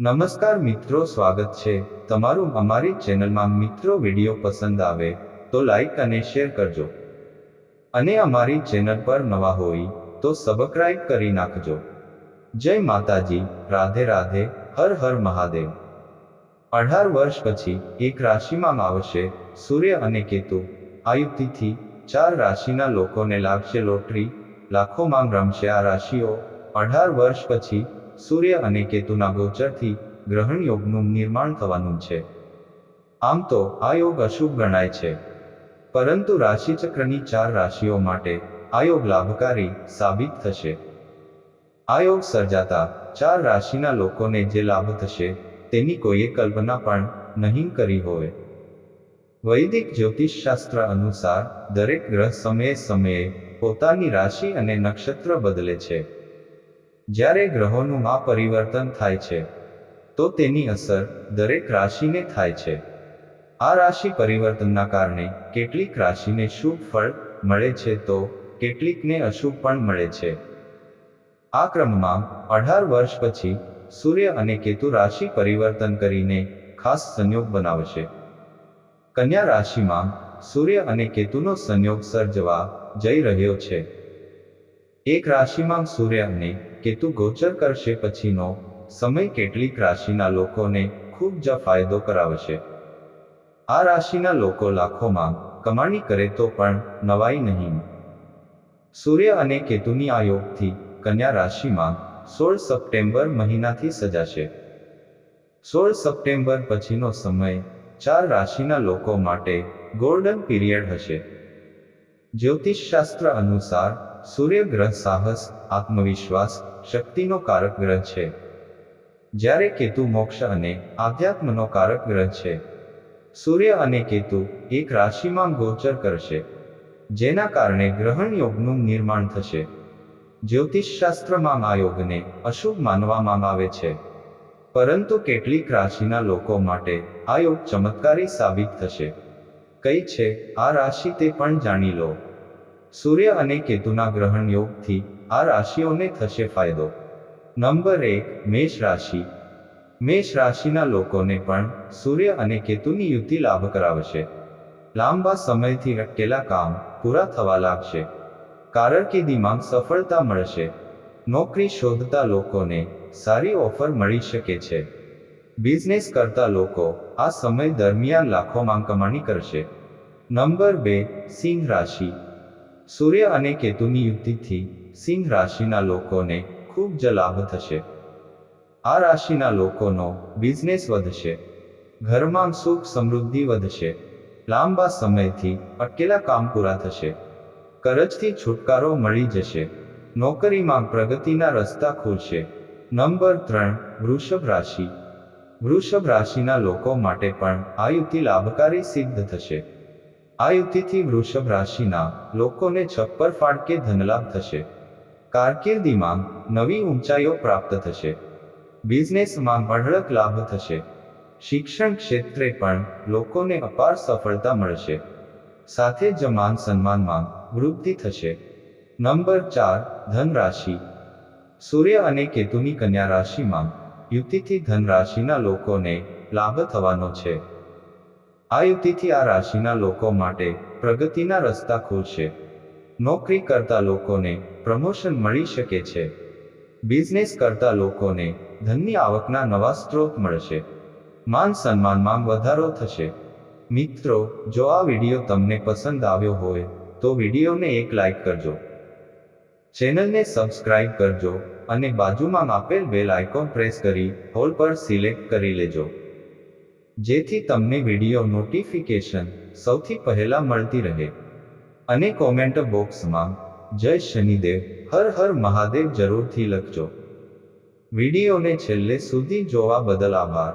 નમસ્કાર મિત્રો, સ્વાગત છે. તમારું અમારી ચેનલમાં મિત્રો વીડિયો પસંદ આવે તો લાઈક અને શેર કરજો. અને અમારી ચેનલ પર નવા હોય તો સબસ્ક્રાઇબ કરી નાખજો. જય માતાજી. રાધે રાધે. હર હર મહાદેવ. અઢાર વર્ષ પછી એક રાશિમાં આવશે સૂર્ય અને કેતુ. આયુતિથી ચાર રાશિના લોકોને લાગશે લોટરી. લાખોમાં રમશે આ રાશિઓ. અઢાર વર્ષ પછી સૂર્ય અને કેતુના ગોચરથી ગ્રહણ યોગનું નિર્માણ થવાનું છે. આમ તો આ યોગ અશુભ ગણાય છે. પરંતુ રાશિચક્રની ચાર રાશિઓ માટે આ યોગ લાભકારી સાબિત થશે. આ યોગ સર્જાતા ચાર રાશિના લોકોને જે લાભ થશે તેની કોઈએ કલ્પના પણ નહીં કરી હોય. વૈદિક જ્યોતિષશાસ્ત્ર અનુસાર દરેક ગ્રહ સમયે સમયે પોતાની રાશિ અને નક્ષત્ર બદલે છે. જ્યારે ગ્રહોનું માં પરિવર્તન થાય છે, તો તેની અસર દરેક રાશિને થાય છે. આ રાશિ પરિવર્તનના કારણે કેટલીક રાશિને શુભ ફળ મળે છે તો કેટલીકને અશુભ પણ મળે છે. આ ક્રમમાં અઢાર વર્ષ પછી સૂર્ય અને કેતુ રાશિ પરિવર્તન કરીને ખાસ સંયોગ બનાવશે. કન્યા રાશિમાં સૂર્ય અને કેતુનો સંયોગ સર્જવા જઈ રહ્યો છે. એક રાશિમાં સૂર્ય અને કેતુ ગોચર કરશે પછીનો સમય કેટલીક રાશિના લોકોને ખૂબ જ ફાયદો કરાવશે. આ રાશિના લોકો લાખોમાં કમાણી કરે તો પણ નવાઈ નહીં. સૂર્ય અને કેતુની આ યોગથી કન્યા રાશિમાં સોળ સપ્ટેમ્બર મહિનાથી સજાશે. સોળ સપ્ટેમ્બર પછીનો સમય ચાર રાશિના લોકો માટે ગોલ્ડન પીરિયડ હશે. જ્યોતિષશાસ્ત્ર અનુસાર સૂર્ય ગ્રહ સાહસ, આત્મવિશ્વાસ, શક્તિનો કારક ગ્રહ છે. જ્યારે કેતુ મોક્ષ અને આધ્યાત્મનો કારક ગ્રહ છે. સૂર્ય અને કેતુ એક રાશિમાં ગોચર કરશે, જેના કારણે ગ્રહણ યોગનું નિર્માણ થશે. જ્યોતિષશાસ્ત્રમાં આ યોગને અશુભ માનવામાં આવે છે. પરંતુ કેટલીક રાશિના લોકો માટે આ યોગ ચમત્કારી સાબિત થશે. કઈ છે, આ રાશિ તે પણ જાણી લો. સૂર્ય અને કેતુના ગ્રહણ યોગથી આ રાશિઓને થશે ફાયદો. નંબર એક, મેષ રાશિ. મેષ રાશિના લોકોને પણ સૂર્ય અને કેતુની યુતિ લાભ કરાવશે. લાંબા સમયથી અટકેલા કામ પૂરા થવા લાગશે. કારકિર્દીમાં સફળતા મળશે. નોકરી શોધતા લોકોને સારી ઓફર મળી શકે છે. બિઝનેસ કરતા લોકો આ સમય દરમિયાન લાખોમાં કમાણી કરશે. નંબર બે, સિંહ રાશિ. સૂર્ય અને કેતુની યુક્તિથી સિંહ રાશિના લોકોને ખૂબ જ લાભ થશે. આ રાશિના લોકોનો બિઝનેસ વધશે. ઘરમાં સુખ સમૃદ્ધિ વધશે. લાંબા સમયથી અટકેલા કામ પૂરા થશે. કરજથી છુટકારો મળી જશે. નોકરીમાં પ્રગતિના રસ્તા ખુલશે. નંબર ત્રણ, વૃષભ રાશિ. વૃષભ રાશિના લોકો માટે પણ આ યુક્તિ લાભકારી સિદ્ધ થશે. આ યુતિથી વૃષભ રાશિના લોકોને છપ્પર ફાડકે ધનલાભ થશે. કારકિર્દીમાં નવી ઊંચાઈઓ પ્રાપ્ત થશે. બિઝનેસમાં બઢળક લાભ થશે. શિક્ષણ ક્ષેત્રે પણ લોકોને અપાર સફળતા મળશે. સાથે જ માન સન્માનમાં વૃદ્ધિ થશે. નંબર ચાર ધન રાશિ સૂર્ય અને કેતુની કન્યા રાશિમાં યુતિથી ધન રાશિના લોકોને લાભ થવાનો છે. આ યુતિથી આ રાશિના લોકો માટે પ્રગતિના રસ્તા ખુલશે. નોકરી કરતા લોકોને પ્રમોશન મળી શકે છે. બિઝનેસ કરતા લોકોને ધનની આવકના નવા સ્ત્રોત મળશે. માન સન્માનમાં વધારો થશે. મિત્રો, જો આ વીડિયો તમને પસંદ આવ્યો હોય, તો વિડીયોને એક લાઈક કરજો. ચેનલને સબસ્ક્રાઇબ કરજો અને બાજુમાં આપેલ બેલ આઇકોન પ્રેસ કરી, હોલ પર સિલેક્ટ કરી લેજો. જેથી તમને વીડિયો નોટિફિકેશન સૌથી પહેલા મળતી રહે. અને કોમેન્ટ બોક્સમાં જય શનિદેવ, હર હર મહાદેવ જરૂરથી લખજો. વિડીયોને છેલ્લે સુધી જોવા બદલ આભાર.